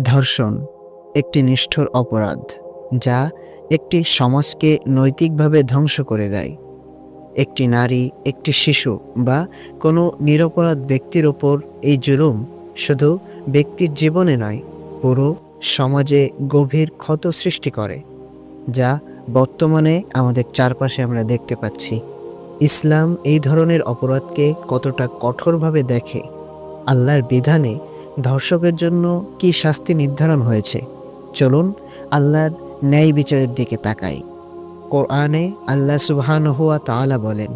ধর্ষণ একটি নিষ্ঠুর অপরাধ যা একটি সমাজকে নৈতিকভাবে ধ্বংস করে দেয়। একটি নারী, একটি শিশু বা কোনো নিরপরাধ ব্যক্তির ওপর এই জুলুম শুধু ব্যক্তির জীবনে নয়, পুরো সমাজে গভীর ক্ষত সৃষ্টি করে, যা বর্তমানে আমাদের চারপাশে আমরা দেখতে পাচ্ছি। ইসলাম এই ধরনের অপরাধকে কতটা কঠোরভাবে দেখে, আল্লাহর বিধানে ধর্ষকের জন্য কি শাস্তি নির্ধারণ হয়েছে? চলুন আল্লাহর ন্যায় বিচারের দিকে তাকাই। কোরআনে আল্লাহ সুবহানহুয়া তাআলা বলেন,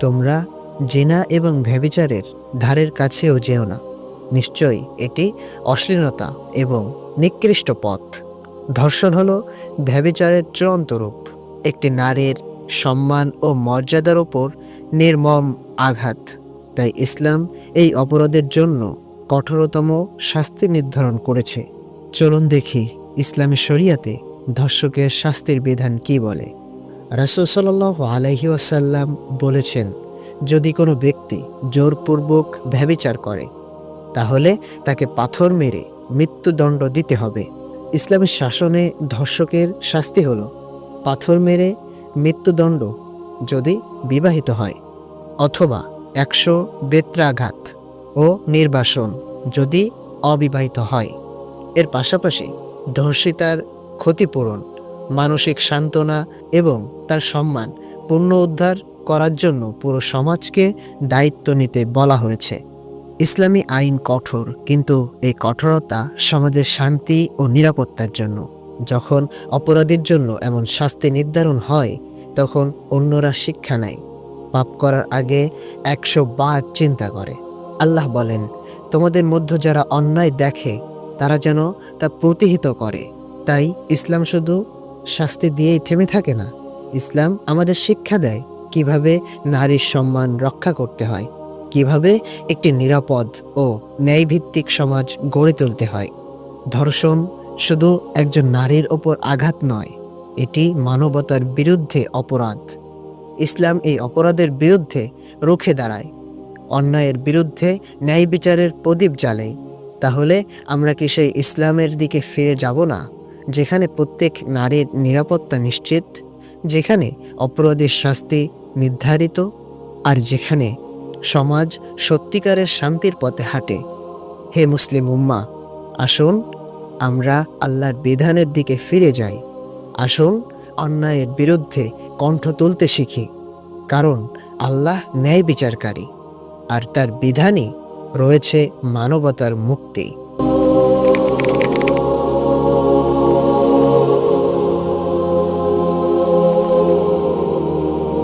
তোমরা জিনা এবং ভেবিচারের ধারের কাছেও যেও না। নিশ্চয়ই এটি অশ্লীলতা এবং নিকৃষ্ট পথ। ধর্ষণ হল ভেবিচারের চূড়ান্ত রূপ। একটি নারীর সম্মান ও মর্যাদার ওপর নির্মম আঘাত। তাই ইসলাম এই অপরাধের জন্য কঠোরতম শাস্তি নির্ধারণ করেছে। চলুন দেখি ইসলামী শরিয়াতে ধর্ষকের শাস্তির বিধান কি বলে। রাসুল সাল্লাহ আলহি ওয়াসাল্লাম বলেছেন, যদি কোনো ব্যক্তি জোরপূর্বক ব্যবিচার করে, তাহলে তাকে পাথর মেরে মৃত্যুদণ্ড দিতে হবে। ইসলামের শাসনে ধর্ষকের শাস্তি হলো, পাথর মেরে মৃত্যুদণ্ড যদি বিবাহিত হয়, অথবা একশো বেত্রাঘাত। ও নির্বাসন যদি অবিবাহিত হয়। এর পাশাপাশি ধর্ষিতার ক্ষতিপূরণ, মানসিক সান্ত্বনা এবং তার সম্মান পুণ্য উদ্ধার করার জন্য পুরো সমাজকে দায়িত্ব নিতে বলা হয়েছে। ইসলামী আইন কঠোর, কিন্তু এই কঠোরতা সমাজের শান্তি ও নিরাপত্তার জন্য। যখন অপরাধীর জন্য এমন শাস্তি নির্ধারণ হয়, তখন অন্যরা শিক্ষা নেয়। পাপ করার আগে একশো বার চিন্তা করে। আল্লাহ বলেন, তোমাদের মধ্যে যারা অন্যায় দেখে, তারা যেন তা প্রতিহিত করে। তাই ইসলাম শুধু শাস্তি দিয়েই থেমে থাকে না। ইসলাম আমাদের শিক্ষা দেয় কীভাবে নারীর সম্মান রক্ষা করতে হয়, কীভাবে একটি নিরাপদ ও ন্যায়ভিত্তিক সমাজ গড়ে তুলতে হয়। ধর্ষণ শুধু একজন নারীর ওপর আঘাত নয়, এটি মানবতার বিরুদ্ধে অপরাধ। ইসলাম এই অপরাধের বিরুদ্ধে রুখে দাঁড়ায়। অন্যায়ের বিরুদ্ধে ন্যায় বিচারের প্রদীপ জ্বালেই তাহলে আমরা কি সেই ইসলামের দিকে ফিরে যাব না, যেখানে প্রত্যেক নারীর নিরাপত্তা নিশ্চিত, যেখানে অপরাধীর শাস্তি নির্ধারিত, আর যেখানে সমাজ সত্যিকারের শান্তির পথে হাঁটে? হে মুসলিম উম্মা, আসুন আমরা আল্লাহর বিধানের দিকে ফিরে যাই। আসুন অন্যায়ের বিরুদ্ধে কণ্ঠ তুলতে শিখি, কারণ আল্লাহ ন্যায় বিচারকারী। আর তার বিধানই রয়েছে মানবতার মুক্তি।